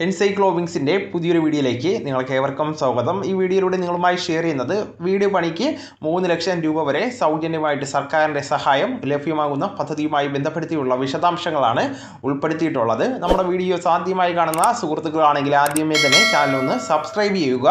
എൻസൈക്ലോവിങ്സിന്റെ പുതിയൊരു വീഡിയോയിലേക്ക് നിങ്ങൾക്ക് ഏവർക്കും സ്വാഗതം. ഈ വീഡിയോയിലൂടെ നിങ്ങളുമായി ഷെയർ ചെയ്യുന്നത് വീഡിയോ പണിക്ക് മൂന്ന് ലക്ഷം രൂപ വരെ സൗജന്യമായിട്ട് സർക്കാരിന്റെ സഹായം ലഭ്യമാകുന്ന പദ്ധതിയുമായി ബന്ധപ്പെടുത്തിയുള്ള വിശദാംശങ്ങളാണ് ഉൾപ്പെടുത്തിയിട്ടുള്ളത്. നമ്മുടെ വീഡിയോ സാധ്യമായി കാണുന്ന സുഹൃത്തുക്കളാണെങ്കിൽ ആദ്യമേ തന്നെ ചാനൽ ഒന്ന് സബ്സ്ക്രൈബ് ചെയ്യുക.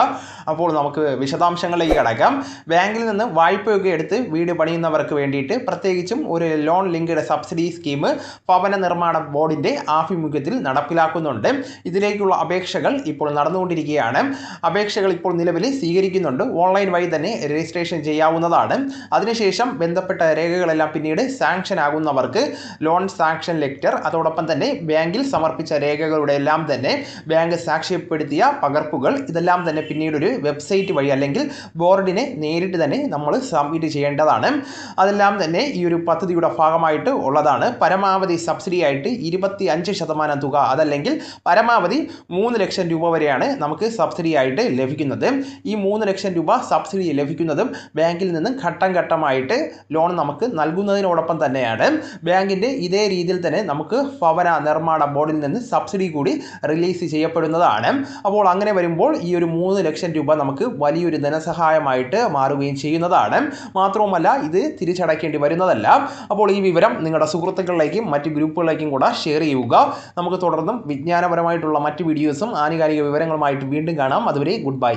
അപ്പോൾ നമുക്ക് വിശദാംശങ്ങളിലേക്ക് കടക്കാം. ബാങ്കിൽ നിന്ന് വായ്പയൊക്കെ എടുത്ത് വീട് പണിയുന്നവർക്ക് വേണ്ടിയിട്ട് പ്രത്യേകിച്ചും ഒരു ലോൺ ലിങ്ക്ഡ് സബ്സിഡി സ്കീം ഭവന നിർമ്മാണ ബോർഡിന്റെ ആഭിമുഖ്യത്തിൽ നടപ്പിലാക്കുന്നുണ്ട്. ഇതിലേക്കുള്ള അപേക്ഷകൾ ഇപ്പോൾ നടന്നുകൊണ്ടിരിക്കുകയാണ്. അപേക്ഷകൾ ഇപ്പോൾ നിലവിൽ സ്വീകരിക്കുന്നുണ്ട്. ഓൺലൈൻ വഴി തന്നെ രജിസ്ട്രേഷൻ ചെയ്യാവുന്നതാണ്. അതിനുശേഷം ബന്ധപ്പെട്ട രേഖകളെല്ലാം പിന്നീട് സാങ്ഷൻ ആകുന്നവർക്ക് ലോൺ സാങ്ഷൻ ലെറ്റർ അതോടൊപ്പം തന്നെ ബാങ്കിൽ സമർപ്പിച്ച രേഖകളുടെ എല്ലാം തന്നെ ബാങ്ക് സാക്ഷ്യപ്പെടുത്തിയ പകർപ്പുകൾ ഇതെല്ലാം തന്നെ പിന്നീട് ഒരു വെബ്സൈറ്റ് വഴി അല്ലെങ്കിൽ ബോർഡിനെ നേരിട്ട് തന്നെ നമ്മൾ സബ്മിറ്റ് ചെയ്യേണ്ടതാണ്. അതെല്ലാം തന്നെ ഈ ഒരു പദ്ധതിയുടെ ഭാഗമായിട്ട് ഉള്ളതാണ്. പരമാവധി സബ്സിഡി ആയിട്ട് ഇരുപത്തി അഞ്ച് ശതമാനം തുക അതല്ലെങ്കിൽ പരമാവധി മൂന്ന് ലക്ഷം രൂപ വരെയാണ് നമുക്ക് സബ്സിഡി ആയിട്ട് ലഭിക്കുന്നത്. ഈ മൂന്ന് ലക്ഷം രൂപ സബ്സിഡി ലഭിക്കുന്നതും ബാങ്കിൽ നിന്നും ഘട്ടം ഘട്ടമായിട്ട് ലോൺ നമുക്ക് നൽകുന്നതിനോടൊപ്പം തന്നെയാണ്. ബാങ്കിന്റെ ഇതേ രീതിയിൽ തന്നെ നമുക്ക് ഭവന നിർമ്മാണ ബോർഡിൽ നിന്ന് സബ്സിഡി കൂടി റിലീസ് ചെയ്യപ്പെടുന്നതാണ്. അപ്പോൾ അങ്ങനെ വരുമ്പോൾ ഈ ഒരു മൂന്ന് ലക്ഷം രൂപ നമുക്ക് വലിയൊരു ധനസഹായമായിട്ട് മാറുകയും ചെയ്യുന്നതാണ്. മാത്രവുമല്ല ഇത് തിരിച്ചടയ്ക്കേണ്ടി വരുന്നതല്ല. അപ്പോൾ ഈ വിവരം നിങ്ങളുടെ സുഹൃത്തുക്കളിലേക്കും മറ്റ് ഗ്രൂപ്പുകളിലേക്കും കൂടെ ഷെയർ ചെയ്യുക. നമുക്ക് തുടർന്നും വിജ്ഞാനപരമായിട്ടുള്ള മറ്റ് വീഡിയോസും ആനുകാലിക വിവരങ്ങളുമായിട്ട് വീണ്ടും കാണാം. അതുവരെ ഗുഡ് ബൈ.